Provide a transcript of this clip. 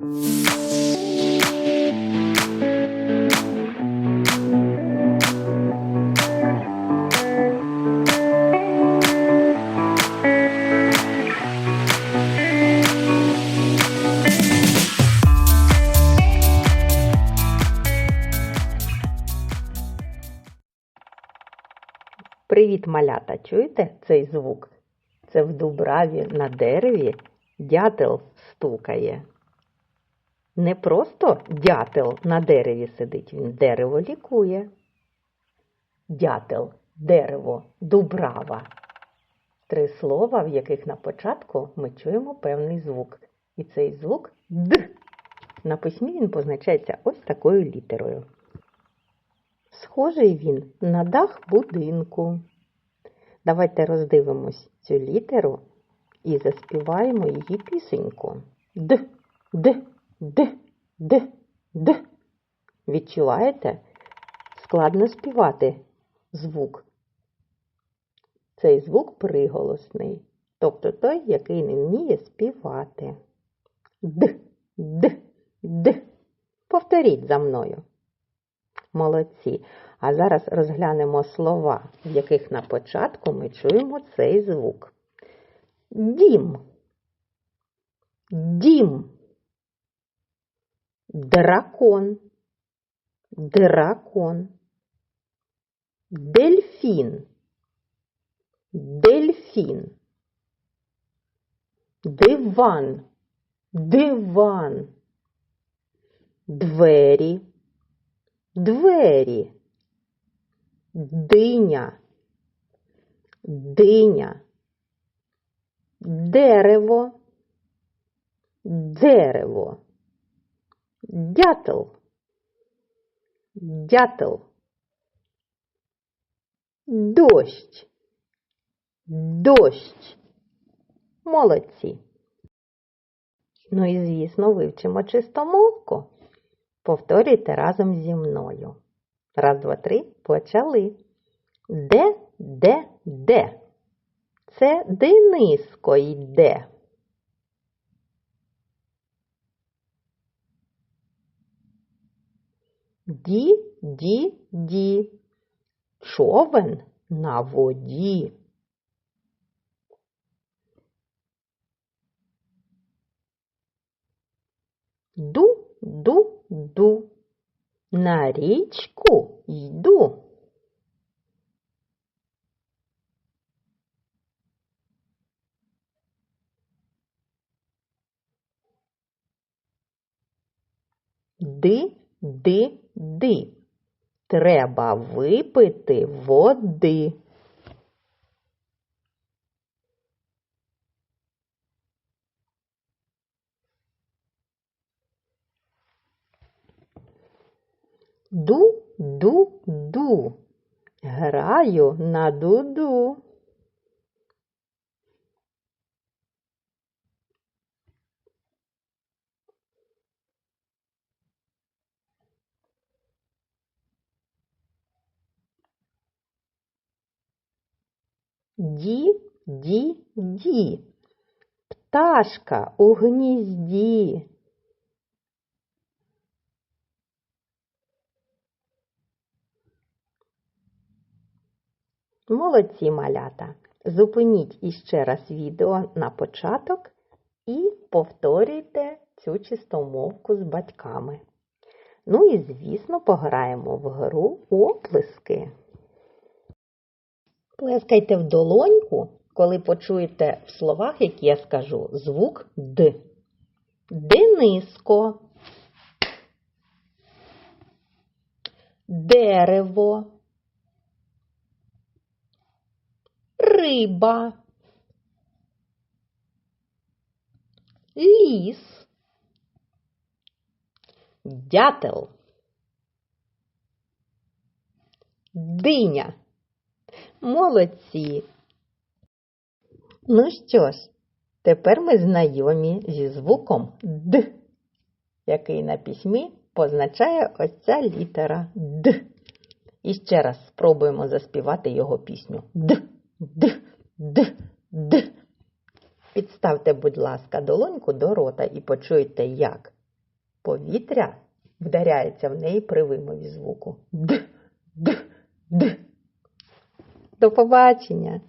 Привіт, малята! Чуєте цей звук? Це в дубраві на дереві дятел стукає. Не просто дятел на дереві сидить, він дерево лікує. Дятел, дерево, дубрава. Три слова, в яких на початку ми чуємо певний звук. І цей звук Д. На письмі він позначається ось такою літерою. Схожий він на дах будинку. Давайте роздивимось цю літеру і заспіваємо її пісеньку. Д, Д, Д, Д, Д. Відчуваєте? Складно співати звук. Цей звук приголосний, тобто той, який не вміє співати. Д, Д, Д. Повторіть за мною. Молодці. А зараз розглянемо слова, в яких на початку ми чуємо цей звук. Дім. Дім. Дракон. Дракон. Дельфін. Дельфін. Диван. Диван. Двері. Двері. Диня. Диня. Дерево. Дерево. Дятел. Дятел. Дощ. Дощ. Молодці. Ну і, звісно, вивчимо чистомовку. Повторюйте разом зі мною. Раз, два, три, почали. Де, де, де? Це Дениско йде. Ді, ді, ді. Човен на воді. Ду, ду, ду. На річку йду. Ди, ди, ди. Треба випити води. Ду, ду, ду. Граю на дуду. Ді, ді, ді. Пташка у гнізді. Молодці малята! Зупиніть іще раз відео на початок і повторюйте цю чистомовку з батьками. Ну і, звісно, пограємо в гру оплески. Плескайте в долоньку, коли почуєте в словах, які я скажу, звук Д. Дениско. Дерево. Риба. Ліс. Дятел. Диня. Молодці. Ну що ж, тепер ми знайомі зі звуком Д, який на письмі позначає ось ця літера Д. І ще раз спробуємо заспівати його пісню. Д, Д, Д, Д. Підставте, будь ласка, долоньку до рота і почуйте, як Повітря вдаряється в неї при вимові звуку Д, Д, Д. До побачення!